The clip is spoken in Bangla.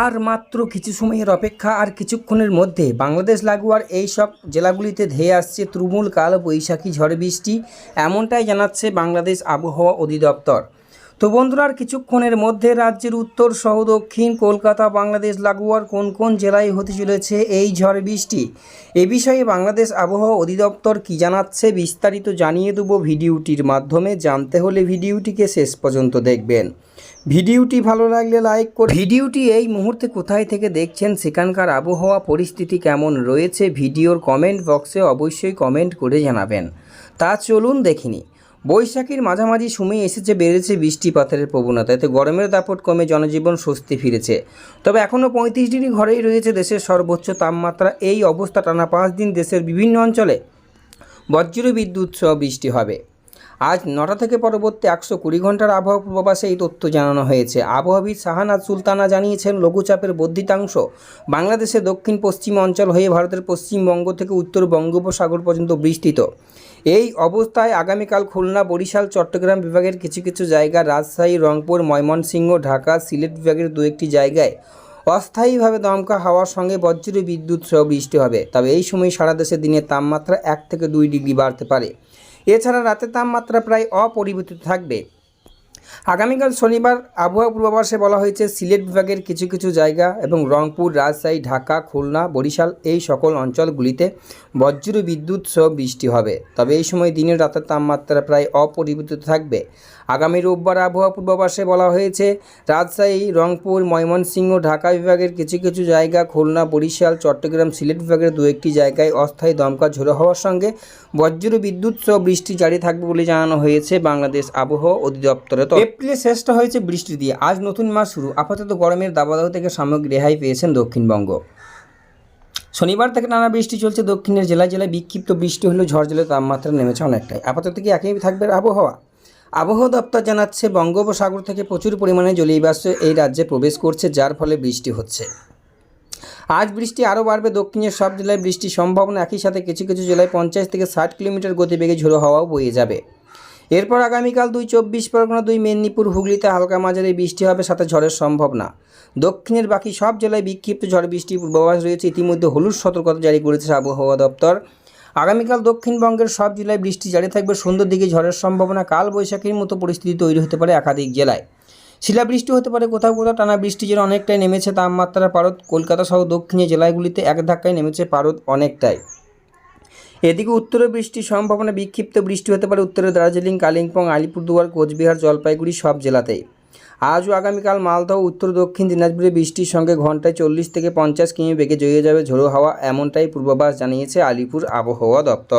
আর মাত্র কিছু সময়ের অপেক্ষা আর কিছুক্ষণের মধ্যে বাংলাদেশ লাগোয়ার এই সব জেলাগুলিতে ধেয়ে আসছে তৃণমূল কাল বৈশাখী ঝড় বৃষ্টি, এমনটাই জানাচ্ছে বাংলাদেশ আবহাওয়া অধিদপ্তর। তো বন্ধুরা আর কিছুক্ষণের মধ্যে রাজ্যের উত্তর, সহ দক্ষিণ কলকাতা, বাংলাদেশ লাগোয়ার কোন কোন জেলায় হতে চলেছে এই ঝড় বৃষ্টি? এ বিষয়ে বাংলাদেশ আবহাওয়া অধিদপ্তর কি জানাচ্ছে বিস্তারিত জানিয়ে দেবো ভিডিওটির মাধ্যমে। জানতে হলে ভিডিওটিকে শেষ পর্যন্ত দেখবেন। ভিডিওটি ভালো লাগলে লাইক করে ভিডিওটি এই মুহূর্তে কোথায় থেকে দেখছেন সেখানকার আবহাওয়া পরিস্থিতি কেমন রয়েছে, ভিডিওর কমেন্ট বক্সে অবশ্যই কমেন্ট করে জানাবেন। তা চলুন দেখিনি। বৈশাখীর মাঝামাঝি সময়ে এসেছে, বেড়েছে বৃষ্টিপাতের প্রবণতা। এতে গরমের দাপট কমে জনজীবন স্বস্তি ফিরেছে। তবে এখনও পঁয়ত্রিশ ডিগ্রি ঘরেই রয়েছে দেশের সর্বোচ্চ তাপমাত্রা। এই অবস্থা টানা পাঁচ দিন দেশের বিভিন্ন অঞ্চলে বজ্র বিদ্যুৎ সহ বৃষ্টি হবে। আজ নটা থেকে পরবর্তী একশো কুড়ি ঘণ্টার আবহাওয়া পূর্বাভাসে এই তথ্য জানানো হয়েছে। আবহাওয়াবিদ শাহানাজ সুলতানা জানিয়েছেন, লঘুচাপের বর্ধিতাংশ বাংলাদেশের দক্ষিণ পশ্চিম অঞ্চল হয়ে ভারতের পশ্চিমবঙ্গ থেকে উত্তর বঙ্গোপসাগর পর্যন্ত বিস্তৃত। এই অবস্থায় আগামীকাল খুলনা, বরিশাল, চট্টগ্রাম বিভাগের কিছু কিছু জায়গা, রাজশাহী, রংপুর, ময়মনসিংহ, ঢাকা, সিলেট বিভাগের দু একটি জায়গায় অস্থায়ীভাবে দমকা হাওয়ার সঙ্গে বজ্র বিদ্যুৎ সহ বৃষ্টি হবে। তবে এই সময় সারা দেশে দিনের তাপমাত্রা এক থেকে দুই ডিগ্রি বাড়তে পারে। এছাড়া রাতের তাপমাত্রা প্রায় অপরিবর্তিত থাকবে। আগামীকাল শনিবার আবহাওয়া পূর্বাভাসে বলা হয়েছে, সিলেট বিভাগের কিছু কিছু জায়গা এবং রংপুর, রাজশাহী, ঢাকা, খুলনা, বরিশাল এই সকল অঞ্চলগুলিতে বজ্র বিদ্যুৎ সহ বৃষ্টি হবে। তবে এই সময় দিনের রাতের তাপমাত্রা প্রায় অপরিবর্তিত থাকবে। আগামী রোববার আবহাওয়া পূর্বাভাসে বলা হয়েছে, রাজশাহী, রংপুর, ময়মনসিংহ, ঢাকা বিভাগের কিছু কিছু জায়গা, খুলনা, বরিশাল, চট্টগ্রাম, সিলেট বিভাগের দু একটি জায়গায় অস্থায়ী দমকা ঝোড়ো হওয়ার সঙ্গে বজ্র বিদ্যুৎ সহ বৃষ্টি জারি থাকবে বলে জানানো হয়েছে বাংলাদেশ আবহাওয়া অধিদপ্তরে তো এপ্রিলে শেষটা হয়েছে বৃষ্টি দিয়ে আজ নতুন মাস শুরু। আপাতত গরমের দাবাদাহ থেকে সাময়িক রেহাই পেয়েছেন দক্ষিণবঙ্গ। শনিবার থেকে নানা বৃষ্টি চলছে দক্ষিণের জেলায় জেলায়। বিক্ষিপ্ত বৃষ্টি হলেও ঝড় তাপমাত্রা নেমেছে অনেকটাই। আপাতত কি একই থাকবে আবহাওয়া? আবহাওয়া দপ্তর জানাচ্ছে, বঙ্গোপসাগর থেকে প্রচুর পরিমাণে জলীয় বাষ্প এই রাজ্যে প্রবেশ করছে, যার ফলে বৃষ্টি হচ্ছে। আজ বৃষ্টি আরও বাড়বে। দক্ষিণের সব জেলায় বৃষ্টির সম্ভাবনা একই সাথে কিছু কিছু জেলায় পঞ্চাশ থেকে ষাট কিলোমিটার গতিবেগে ঝোড়ো হওয়াও বয়ে যাবে। এরপর আগামীকাল দুই চব্বিশ পরগনা, দুই মেদিনীপুর, হুগলিতে হালকা মাঝারি বৃষ্টি হবে, সাথে ঝড়ের সম্ভাবনা। দক্ষিণের বাকি সব জেলায় বিক্ষিপ্ত ঝড় বৃষ্টির পূর্বাভাস রয়েছে। ইতিমধ্যে হলুদ সতর্কতা জারি করেছে আবহাওয়া দপ্তর। আগামীকাল দক্ষিণবঙ্গের সব জেলায় বৃষ্টি জারি থাকবে। সুন্দর দিকে ঝড়ের সম্ভাবনা কাল বৈশাখীর মতো পরিস্থিতি তৈরি হতে পারে একাধিক জেলায়। শিলাবৃষ্টি হতে পারে কোথাও কোথাও। টানা বৃষ্টি যেন অনেকটাই নেমেছে তাপমাত্রা পারদ। কলকাতা সহ দক্ষিণের জেলাগুলিতে এক ধাক্কায় নেমেছে পারদ অনেকটাই। এদিকে উত্তরে বৃষ্টির সম্ভাবনা বিক্ষিপ্ত বৃষ্টি হতে পারে। উত্তরে দার্জিলিং, কালিম্পং, আলিপুরদুয়ার, কোচবিহার, জলপাইগুড়ি সব জেলাতেই আজ ও আগামীকাল মালদহ, উত্তর, দক্ষিণ দিনাজপুরে বৃষ্টির সঙ্গে ঘন্টায় চল্লিশ থেকে পঞ্চাশ কিমি বেগে জড়িয়ে যাবে ঝোড়ো হাওয়া, এমনটাই পূর্বাভাস জানিয়েছে আলিপুর আবহাওয়া দপ্তর।